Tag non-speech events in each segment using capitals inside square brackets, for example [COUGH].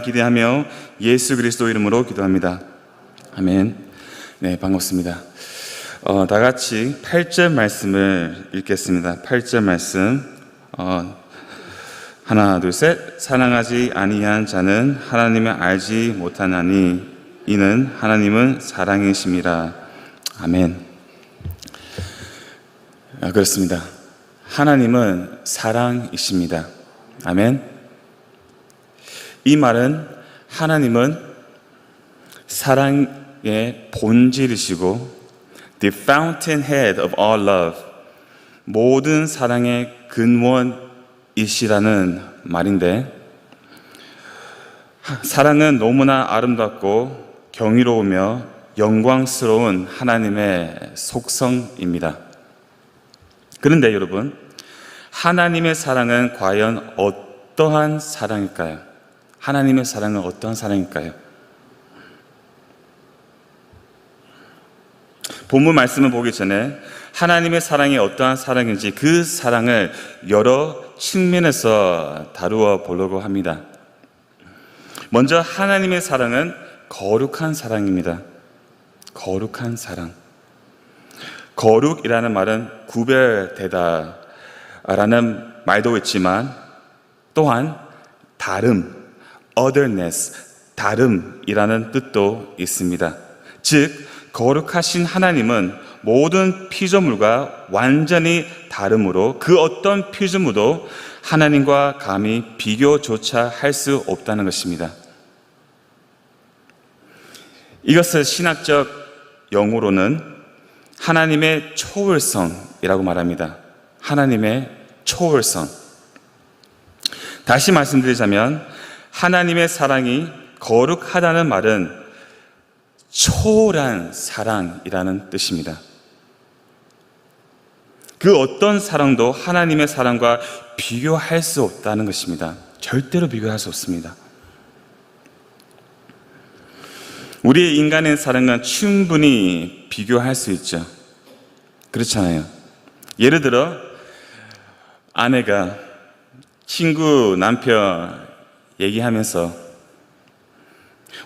기대하며 예수 그리스도 이름으로 기도합니다. 아멘. 네, 반갑습니다. 어, 다 같이 8절 말씀을 읽겠습니다. 8절 말씀. 어, 하나, 둘, 셋. 사랑하지 아니한 자는 하나님을 알지 못하나니 이는 하나님은 사랑이심이라. 아멘. 아, 그렇습니다. 하나님은 사랑이십니다. 아멘. 이 말은 하나님은 사랑의 본질이시고 the fountainhead of all love 모든 사랑의 근원이시라는 말인데 사랑은 너무나 아름답고 경이로우며 영광스러운 하나님의 속성입니다. 그런데 여러분, 하나님의 사랑은 과연 어떠한 사랑일까요? 하나님의 사랑은 어떠한 사랑일까요? 본문 말씀을 보기 전에 하나님의 사랑이 어떠한 사랑인지 그 사랑을 여러 측면에서 다루어 보려고 합니다. 먼저 하나님의 사랑은 거룩한 사랑입니다. 거룩한 사랑. 거룩이라는 말은 구별되다 라는 말도 있지만 또한 다름, otherness, 다름이라는 뜻도 있습니다. 즉, 거룩하신 하나님은 모든 피조물과 완전히 다름으로 그 어떤 피조물도 하나님과 감히 비교조차 할 수 없다는 것입니다. 이것을 신학적 용어로는 하나님의 초월성이라고 말합니다. 하나님의 초월성. 다시 말씀드리자면 하나님의 사랑이 거룩하다는 말은 초월한 사랑이라는 뜻입니다. 그 어떤 사랑도 하나님의 사랑과 비교할 수 없다는 것입니다. 절대로 비교할 수 없습니다. 우리의 인간의 사랑은 충분히 비교할 수 있죠. 그렇잖아요. 예를 들어, 아내가 친구 남편 얘기하면서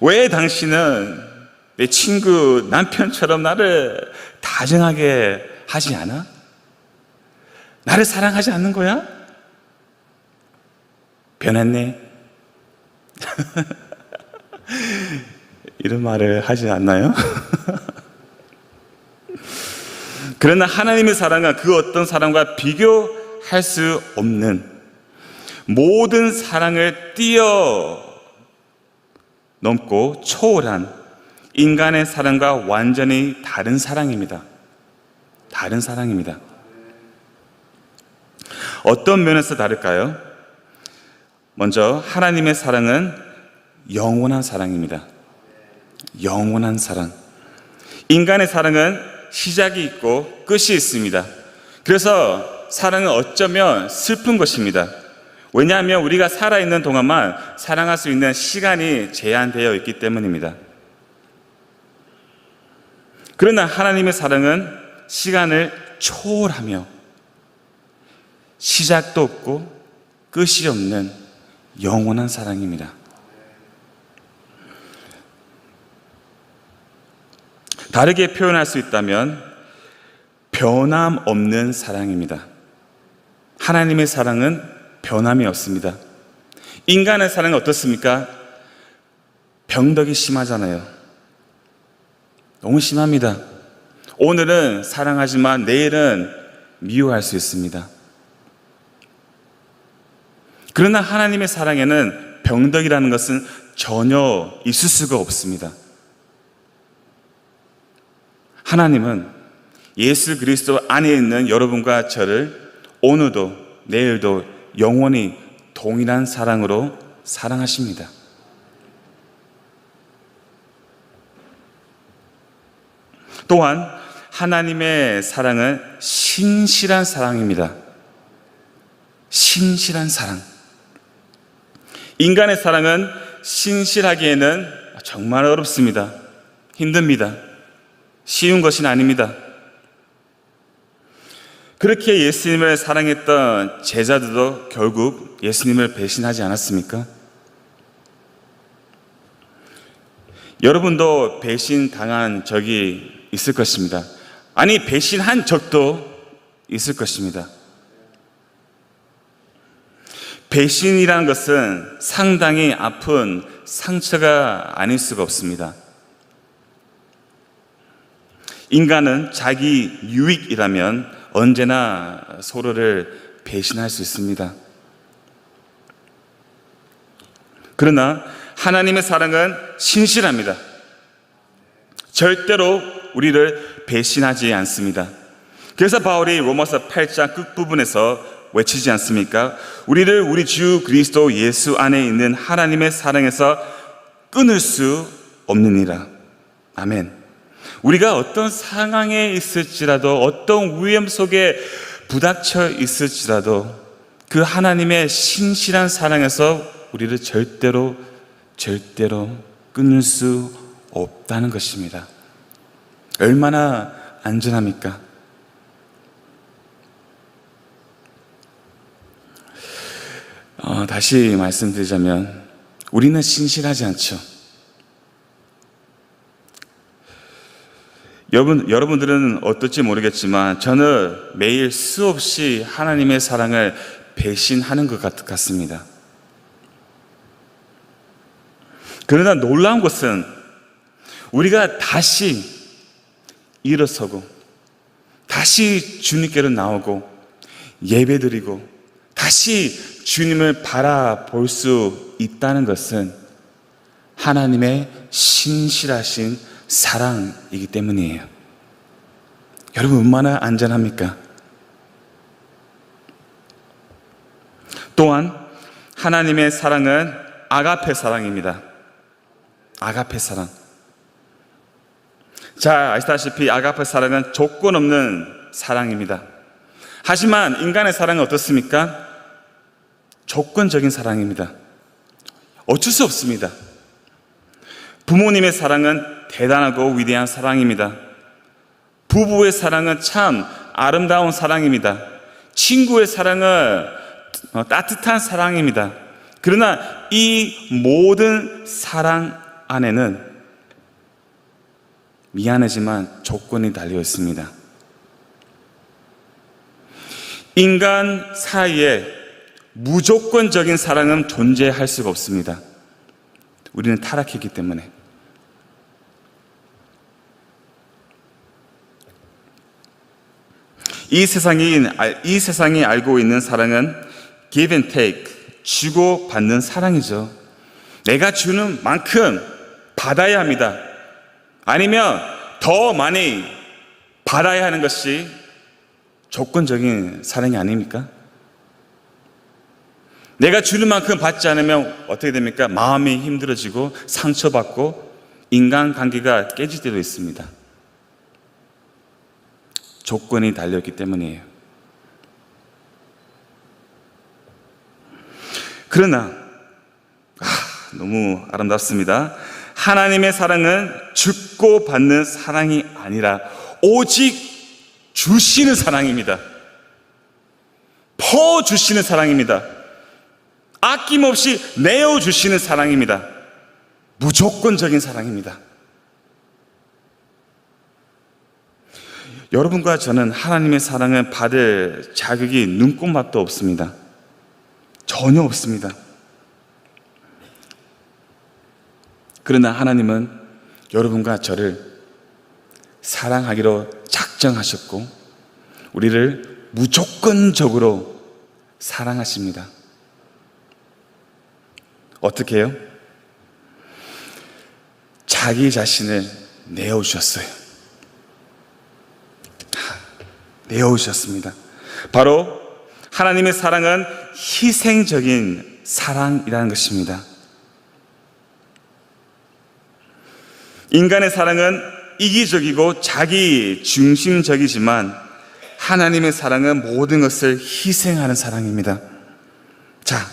왜 당신은 내 친구 남편처럼 나를 다정하게 하지 않아? 나를 사랑하지 않는 거야? 변했네. [LAUGHS] 이런 말을 하지 않나요? [LAUGHS] 그러나 하나님의 사랑은 그 어떤 사랑과 비교할 수 없는 모든 사랑을 뛰어 넘고 초월한 인간의 사랑과 완전히 다른 사랑입니다. 다른 사랑입니다. 어떤 면에서 다를까요? 먼저 하나님의 사랑은 영원한 사랑입니다. 영원한 사랑. 인간의 사랑은 시작이 있고 끝이 있습니다. 그래서 사랑은 어쩌면 슬픈 것입니다. 왜냐하면 우리가 살아있는 동안만 사랑할 수 있는 시간이 제한되어 있기 때문입니다. 그러나 하나님의 사랑은 시간을 초월하며 시작도 없고 끝이 없는 영원한 사랑입니다. 다르게 표현할 수 있다면 변함 없는 사랑입니다. 하나님의 사랑은 변함이 없습니다. 인간의 사랑은 어떻습니까? 병덕이 심하잖아요. 너무 심합니다. 오늘은 사랑하지만 내일은 미워할 수 있습니다. 그러나 하나님의 사랑에는 병덕이라는 것은 전혀 있을 수가 없습니다. 하나님은 예수 그리스도 안에 있는 여러분과 저를 오늘도 내일도 영원히 동일한 사랑으로 사랑하십니다. 또한 하나님의 사랑은 신실한 사랑입니다. 신실한 사랑. 인간의 사랑은 신실하기에는 정말 어렵습니다. 힘듭니다. 쉬운 것이 아닙니다. 그렇게 예수님을 사랑했던 제자들도 결국 예수님을 배신하지 않았습니까? 여러분도 배신 당한 적이 있을 것입니다. 아니, 배신한 적도 있을 것입니다. 배신이라는 것은 상당히 아픈 상처가 아닐 수가 없습니다. 인간은 자기 유익이라면 언제나 서로를 배신할 수 있습니다. 그러나 하나님의 사랑은 신실합니다. 절대로 우리를 배신하지 않습니다. 그래서 바울이 로마서 8장 끝부분에서 외치지 않습니까? 우리를 우리 주 그리스도 예수 안에 있는 하나님의 사랑에서 끊을 수 없느니라. 아멘. 우리가 어떤 상황에 있을지라도 어떤 위험 속에 부닥쳐 있을지라도 그 하나님의 신실한 사랑에서 우리를 절대로 절대로 끊을 수 없다는 것입니다. 얼마나 안전합니까? 어, 다시 말씀드리자면 우리는 신실하지 않죠. 여러분, 여러분들은 어떨지 모르겠지만 저는 매일 수없이 하나님의 사랑을 배신하는 것 같, 같습니다. 그러나 놀라운 것은 우리가 다시 일어서고 다시 주님께로 나오고 예배드리고 다시 주님을 바라볼 수 있다는 것은 하나님의 신실하신 사랑이기 때문이에요. 여러분, 얼마나 안전합니까? 또한 하나님의 사랑은 아가페 사랑입니다. 아가페 사랑. 자, 아시다시피 아가페 사랑은 조건 없는 사랑입니다. 하지만 인간의 사랑은 어떻습니까? 조건적인 사랑입니다. 어쩔 수 없습니다. 부모님의 사랑은 대단하고 위대한 사랑입니다. 부부의 사랑은 참 아름다운 사랑입니다. 친구의 사랑은 따뜻한 사랑입니다. 그러나 이 모든 사랑 안에는 미안하지만 조건이 달려 있습니다. 인간 사이에 무조건적인 사랑은 존재할 수가 없습니다. 우리는 타락했기 때문에. 이 세상이, 이 세상이 알고 있는 사랑은 give and take, 주고 받는 사랑이죠. 내가 주는 만큼 받아야 합니다. 아니면 더 많이 받아야 하는 것이 조건적인 사랑이 아닙니까? 내가 주는 만큼 받지 않으면 어떻게 됩니까? 마음이 힘들어지고 상처받고 인간 관계가 깨질 때도 있습니다. 조건이 달려있기 때문이에요. 그러나, 아, 너무 아름답습니다. 하나님의 사랑은 죽고 받는 사랑이 아니라 오직 주시는 사랑입니다. 퍼 주시는 사랑입니다. 아낌없이 내어 주시는 사랑입니다. 무조건적인 사랑입니다. 여러분과 저는 하나님의 사랑을 받을 자격이 눈꼽맛도 없습니다. 전혀 없습니다. 그러나 하나님은 여러분과 저를 사랑하기로 작정하셨고, 우리를 무조건적으로 사랑하십니다. 어떻게 해요? 자기 자신을 내어주셨어요. 내어주셨습니다. 바로 하나님의 사랑은 희생적인 사랑이라는 것입니다. 인간의 사랑은 이기적이고 자기 중심적이지만 하나님의 사랑은 모든 것을 희생하는 사랑입니다. 자,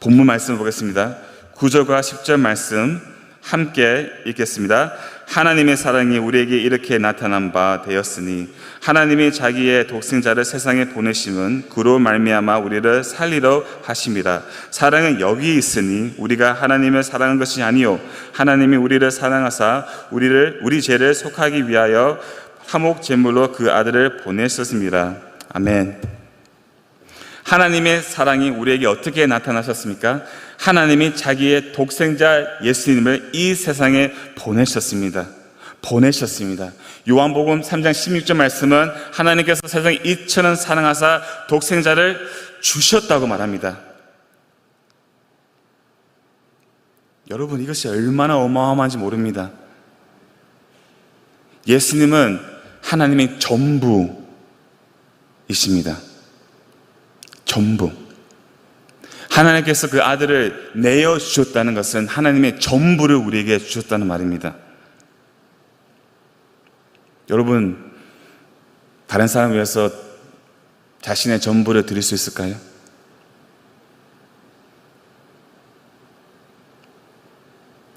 본문 말씀을 보겠습니다. 9절과 10절 말씀 함께 읽겠습니다. 하나님의 사랑이 우리에게 이렇게 나타난 바 되었으니 하나님이 자기의 독생자를 세상에 보내심은 그로 말미암아 우리를 살리러 하심이라 사랑은 여기 있으니 우리가 하나님을 사랑한 것이 아니요 하나님이 우리를 사랑하사 우리를 우리 죄를 속하기 위하여 화목 제물로 그 아들을 보내셨습니다. 아멘. 하나님의 사랑이 우리에게 어떻게 나타나셨습니까? 하나님이 자기의 독생자 예수님을 이 세상에 보내셨습니다. 보내셨습니다. 요한복음 3장 16절 말씀은 하나님께서 세상에 이처럼 사랑하사 독생자를 주셨다고 말합니다. 여러분 이것이 얼마나 어마어마한지 모릅니다. 예수님은 하나님의 전부이십니다. 전부. 하나님께서 그 아들을 내어 주셨다는 것은 하나님의 전부를 우리에게 주셨다는 말입니다. 여러분, 다른 사람 위해서 자신의 전부를 드릴 수 있을까요?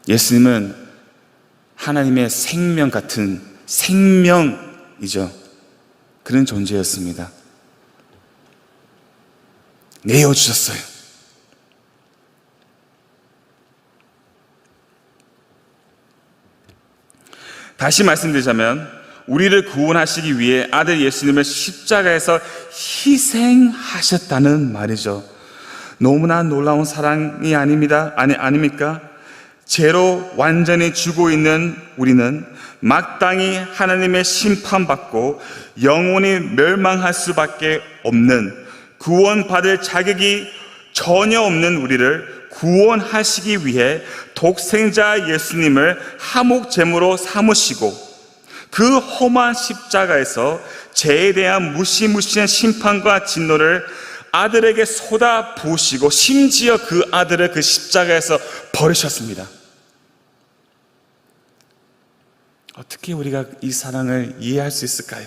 예수님은 하나님의 생명 같은 생명이죠. 그런 존재였습니다. 내어주셨어요. 다시 말씀드리자면, 우리를 구원하시기 위해 아들 예수님을 십자가에서 희생하셨다는 말이죠. 너무나 놀라운 사랑이 아닙니다. 아니, 아닙니까? 죄로 완전히 죽고 있는 우리는 마땅히 하나님의 심판받고 영원히 멸망할 수밖에 없는 구원받을 자격이 전혀 없는 우리를 구원하시기 위해 독생자 예수님을 하목제무로 삼으시고 그 험한 십자가에서 죄에 대한 무시무시한 심판과 진노를 아들에게 쏟아 부으시고 심지어 그 아들을 그 십자가에서 버리셨습니다. 어떻게 우리가 이 사랑을 이해할 수 있을까요?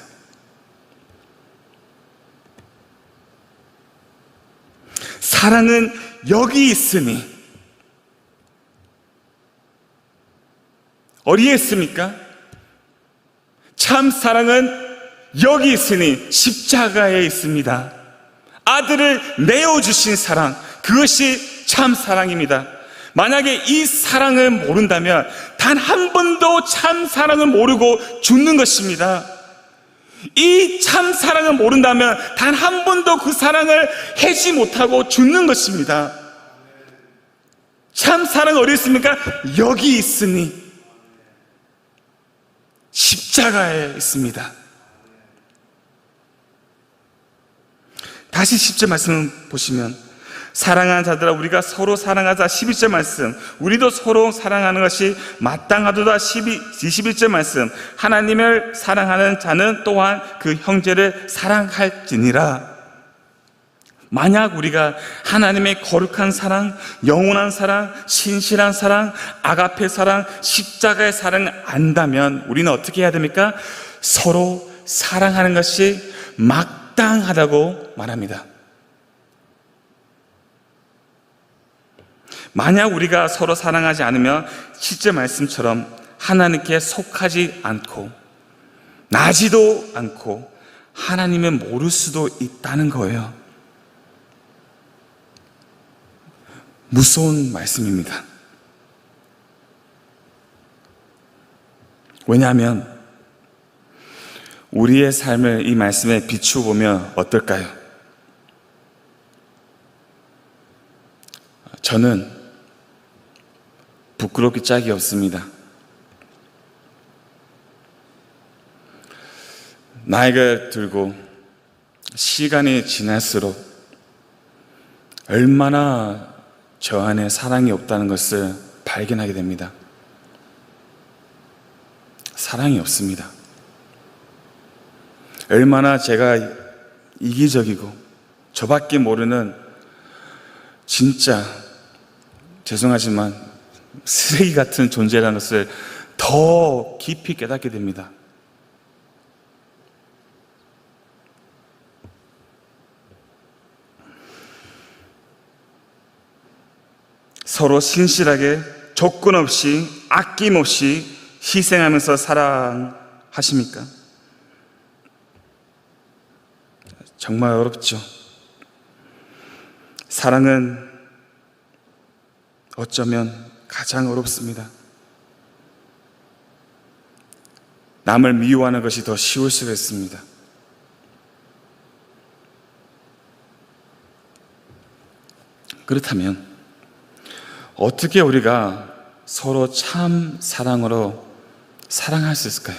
사랑은 여기 있으니 어디에 있습니까? 참 사랑은 여기 있으니 십자가에 있습니다. 아들을 내어주신 사랑, 그것이 참 사랑입니다. 만약에 이 사랑을 모른다면 단 한 번도 참 사랑을 모르고 죽는 것입니다. 이 참 사랑을 모른다면 단 한 번도 그 사랑을 해지 못하고 죽는 것입니다. 참 사랑은 어디 있습니까? 여기 있으니 십자가에 있습니다. 다시 10절 말씀 보시면 사랑하는 자들아 우리가 서로 사랑하자. 11절 말씀. 우리도 서로 사랑하는 것이 마땅하도다. 12, 21절 말씀. 하나님을 사랑하는 자는 또한 그 형제를 사랑할지니라. 만약 우리가 하나님의 거룩한 사랑, 영원한 사랑, 신실한 사랑, 아가페 사랑, 십자가의 사랑을 안다면 우리는 어떻게 해야 됩니까? 서로 사랑하는 것이 마땅하다고 말합니다. 만약 우리가 서로 사랑하지 않으면 실제 말씀처럼 하나님께 속하지 않고 나지도 않고 하나님을 모를 수도 있다는 거예요. 무서운 말씀입니다. 왜냐하면 우리의 삶을 이 말씀에 비추어 보면 어떨까요? 저는 부끄럽기 짝이 없습니다. 나이가 들고 시간이 지날수록 얼마나 저 안에 사랑이 없다는 것을 발견하게 됩니다. 사랑이 없습니다. 얼마나 제가 이기적이고 저밖에 모르는 진짜 죄송하지만 쓰레기 같은 존재라는 것을 더 깊이 깨닫게 됩니다. 서로 신실하게 조건 없이 아낌없이 희생하면서 사랑하십니까? 정말 어렵죠. 사랑은 어쩌면 가장 어렵습니다. 남을 미워하는 것이 더 쉬울 수가 있습니다. 그렇다면 어떻게 우리가 서로 참 사랑으로 사랑할 수 있을까요?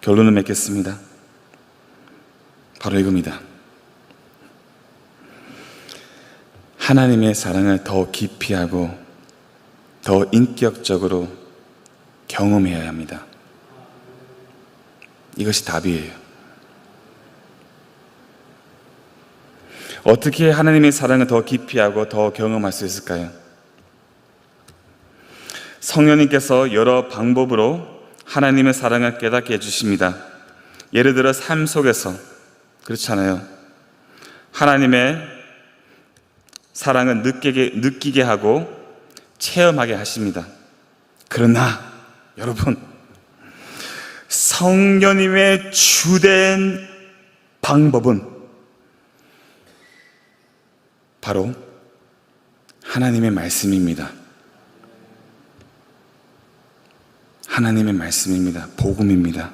결론을 맺겠습니다. 바로 이겁니다. 하나님의 사랑을 더 깊이 하고 더 인격적으로 경험해야 합니다. 이것이 답이에요. 어떻게 하나님의 사랑을 더 깊이 하고 더 경험할 수 있을까요? 성령님께서 여러 방법으로 하나님의 사랑을 깨닫게 해주십니다. 예를 들어 삶 속에서 그렇잖아요. 하나님의 사랑을 느끼게, 느끼게 하고 체험하게 하십니다. 그러나 여러분 성령님의 주된 방법은 바로 하나님의 말씀입니다. 하나님의 말씀입니다. 복음입니다.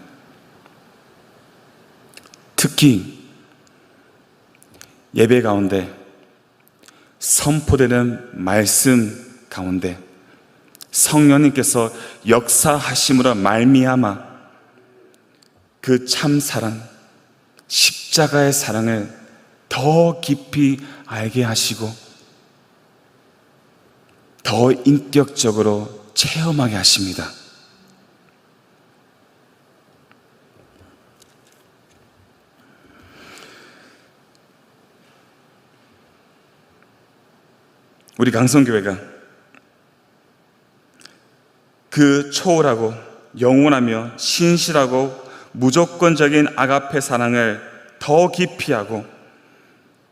특히 예배 가운데 선포되는 말씀 가운데 성령님께서 역사하심으로 말미암아 그 참 사랑, 십자가의 사랑을 더 깊이 알게 하시고 더 인격적으로 체험하게 하십니다. 우리 강성교회가 그 초월하고 영원하며 신실하고 무조건적인 아가페 사랑을 더 깊이 하고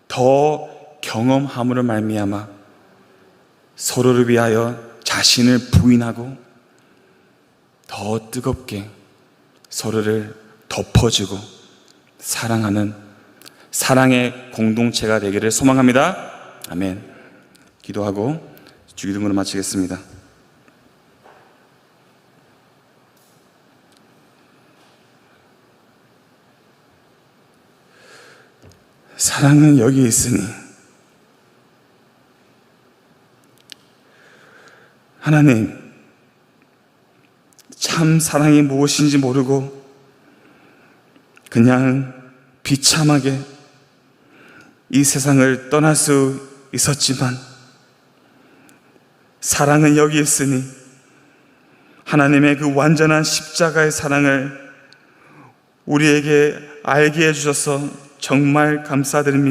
더 경험함으로 말미암아 서로를 위하여 자신을 부인하고 더 뜨겁게 서로를 덮어주고 사랑하는 사랑의 공동체가 되기를 소망합니다. 아멘. 기도하고 주기도문을 마치겠습니다. 사랑은 여기 있으니 하나님 참 사랑이 무엇인지 모르고 그냥 비참하게 이 세상을 떠날 수 있었지만 사랑은 여기 있으니 하나님의 그 완전한 십자가의 사랑을 우리에게 알게 해주셔서 정말 감사드립니다.